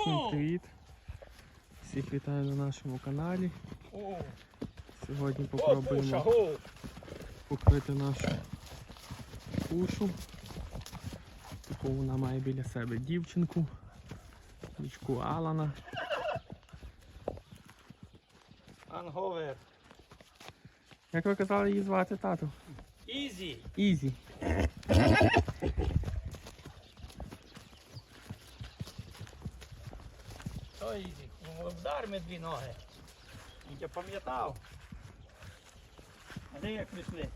Всім привіт! Всіх вітаю на нашому каналі. Сьогодні попробуємо покрити нашу кушу. Таку вона має біля себе дівчинку, дочку Алана. Анговер. Як ви казали її звати тату? Ізі. Ізі. Ну, вдар ми дві ноги. Він Я пам'ятав. А де як прийшли?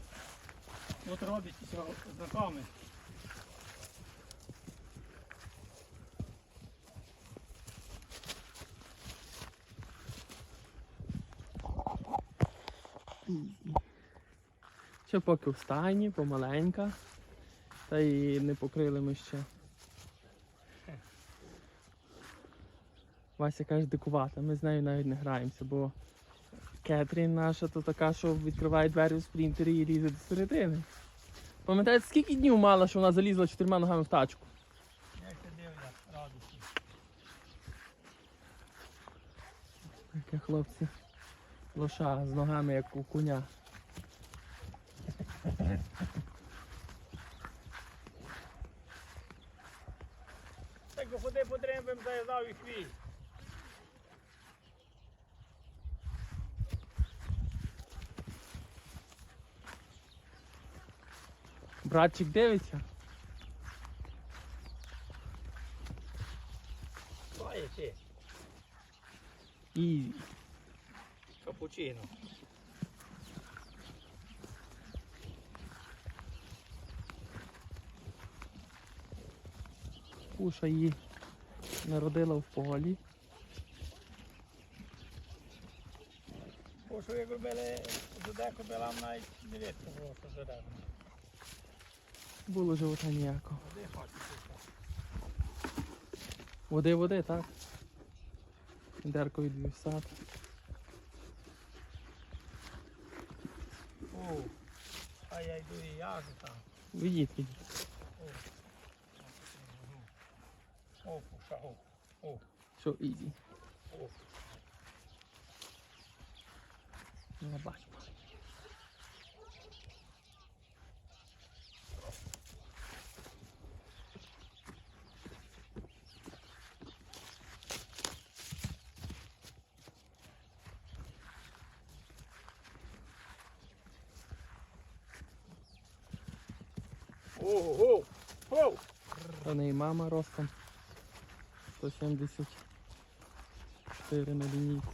Тут робить знайомі. Ще поки в стані, помаленька. Та і не покрили ми ще. Вася каже дикувата, ми з нею навіть не граємося, бо Кетрін наша то така, що відкриває двері у спринтері і лізе до середини. Пам'ятаєте, скільки днів мала, що вона залізла чотирма ногами в тачку? Як ти дивля, радості. Таке хлопці. Лоша з ногами, як у коня. Так ходи по дрембам заїздав і хвіст. Братчик дивиться. Ще? І Капучино. куша її народила в полі. Що як робили, задеко білам навіть не видно було, що. Було живота ніякого. Води, води, так? Дерко відвів сад. О, а я йду і яжу там. Відіть, відіть. О, пуша, о, о, Що ізі. о. Не бачу. О, о, о. Та неї мама ростом 174 на лінійку.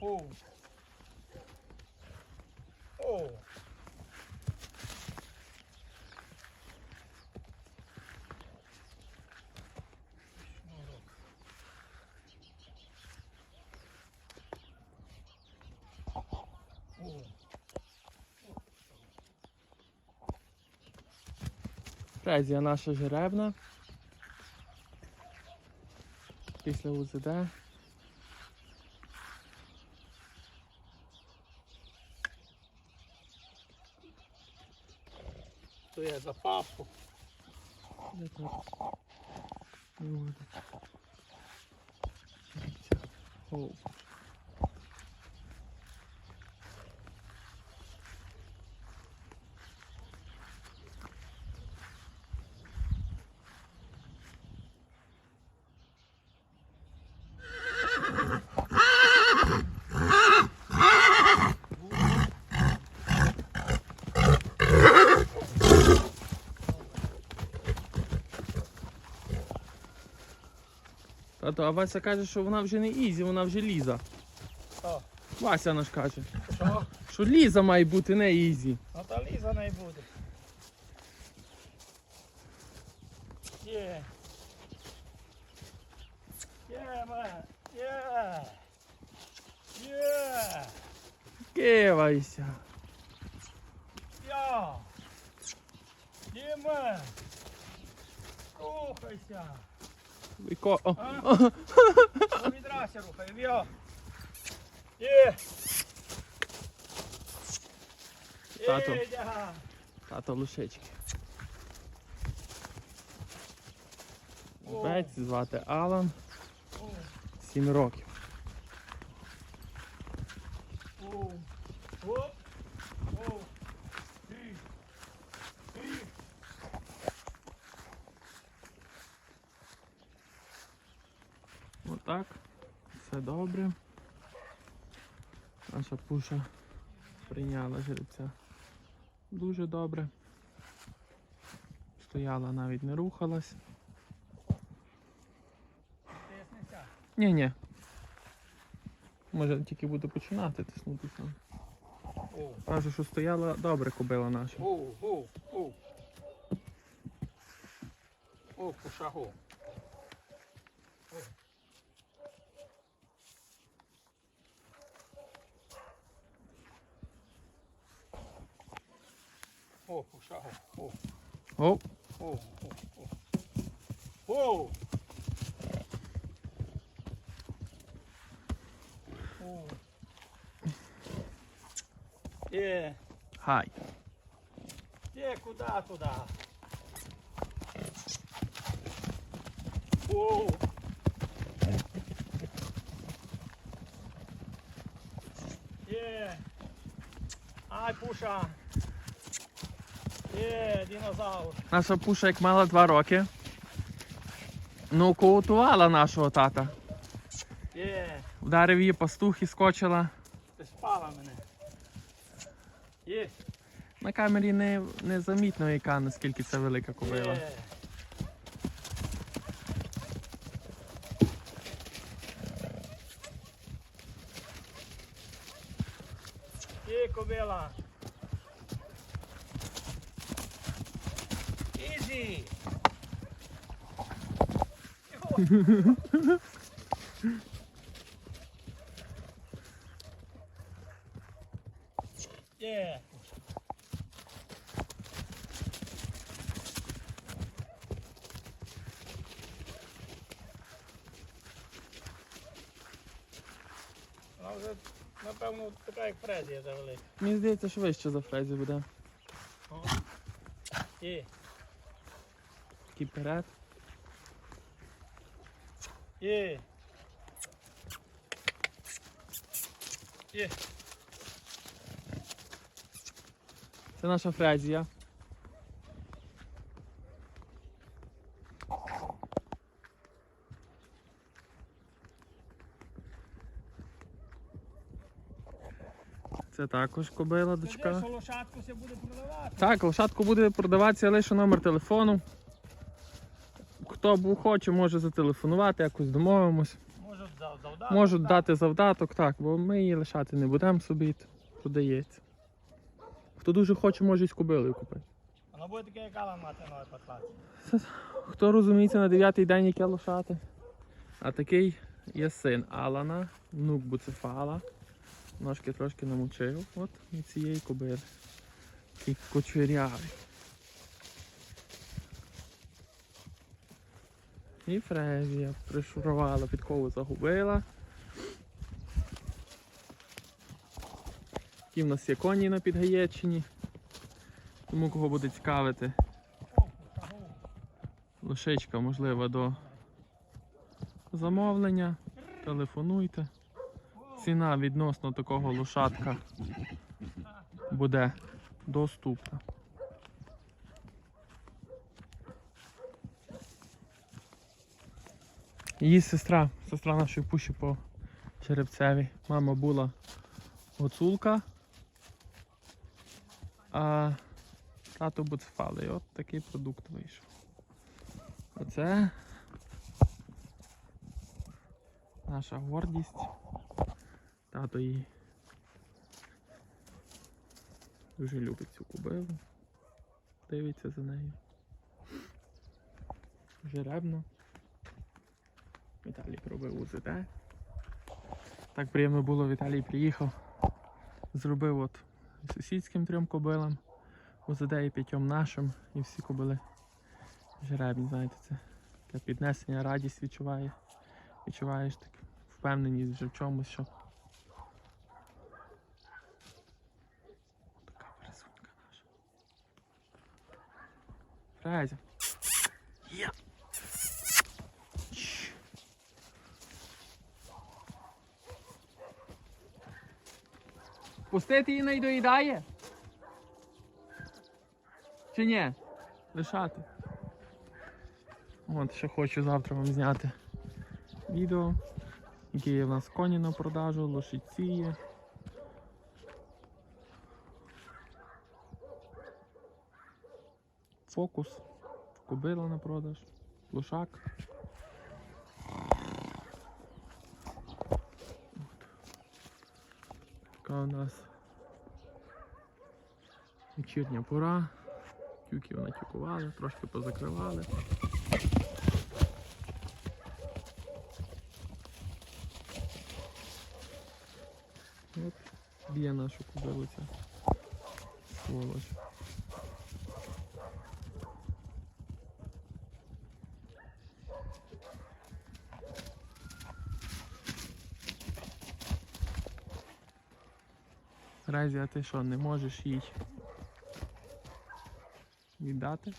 О. О. О. Фрезія наша жеребна. Після УЗД. То я за папу. Де так? Не можу. Дивіться. Оу. А Вася каже, що вона вже не ізі, вона вже ліза. Що? Вася наш каже, Що? що ліза має бути не ізі. Ну та ліза не буде. Є. Є, ма. Є. Є. Кивайся. Я. Є, ма. Рухайся. І ко... О, Відрася рухає, віо. Є. Тато. Тато лушечки. О. Звати Алан, Сім 7 років. о, оп, о. Ті, ті. Отак. Все добре. Наша пуша прийняла жеребця дуже добре. Стояла, навіть не рухалась. Ні, ні. Може тільки буду починати тиснутися. Кажу, що стояла добре кобила наша. о, о, о. О, пушагу. О, пушагу. О, Оп, о, о, о. О! О. Є. хай. Є, куди туди? О! Є! Ай, пуша! Є, динозавр! Наша пуша, як мала два роки. Ну, коутувала нашого тата. Є! Вдарив її пастух і скочила. Ти спала мене! Є! На камері не, не замітно, яка наскільки це велика кобила. Є! Є, кобила! Ізі! Є! Вона вже, напевно, така як Фредія завелика. Мені здається, що вище за фрезі буде. Є, Такий перед. Є. Є. Це наша фрезія. Це також кобила, Скажи, дочка. що лошадку все буде продавати. Так, лошадку буде продаватися лише номер телефону. Хто б хоче, може зателефонувати, якось домовимось. Можуть за- завдати. Можуть так. дати завдаток, так, бо ми її лишати не будемо собі, продається. Хто дуже хоче, може і з кобилою купити. Воно буде таке, як Алан мати нове патлаці. Хто розуміється на дев'ятий день, яке лошати. А такий є син Алана, внук Буцефала. Ножки трошки намочив. От і цієї кобили. Такий кочерявий. І фрезія пришурувала, підкову загубила. Такі в нас є коні на Підгаєччині. Тому кого буде цікавити, лошичка можлива до замовлення. Телефонуйте. Ціна відносно такого лошадка буде доступна. Її сестра, сестра нашої пуші по черепцеві. Мама була гуцулка, а тато буцефали. І от такий продукт вийшов. Оце наша гордість. Тато її дуже любить цю кубилу. Дивиться за нею. Жеребно. Віталій робив УЗД. Так приємно було, Віталій приїхав. Зробив от сусідським трьом кобилам УЗД і п'ятьом нашим. І всі кобили Жеребні, знаєте, це таке піднесення, радість відчуває. Відчуваєш так впевненість вже в чомусь, що. Така красунька наша. Пустити її не доїдає? Чи ні? Лишати. От ще хочу завтра вам зняти відео, які є в нас коні на продажу, лошиці є. Фокус, кобила на продаж, лошак. Така у нас вечірня пора. Тюків натюкували, трошки позакривали. От б'є нашу кобилиця. Сволоч. Резі, а ти що, не можеш їй віддати?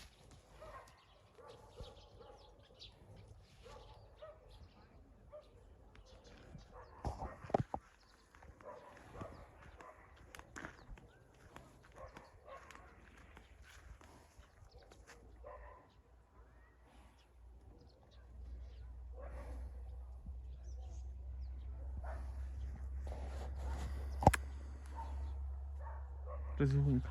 Призгунька.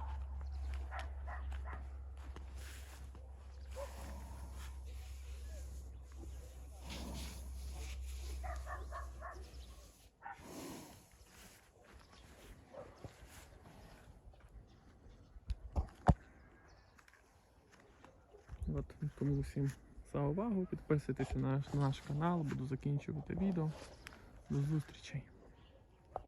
От, тому всім за увагу. Підписуйтесь на наш, на наш канал, буду закінчувати відео. До зустрічей.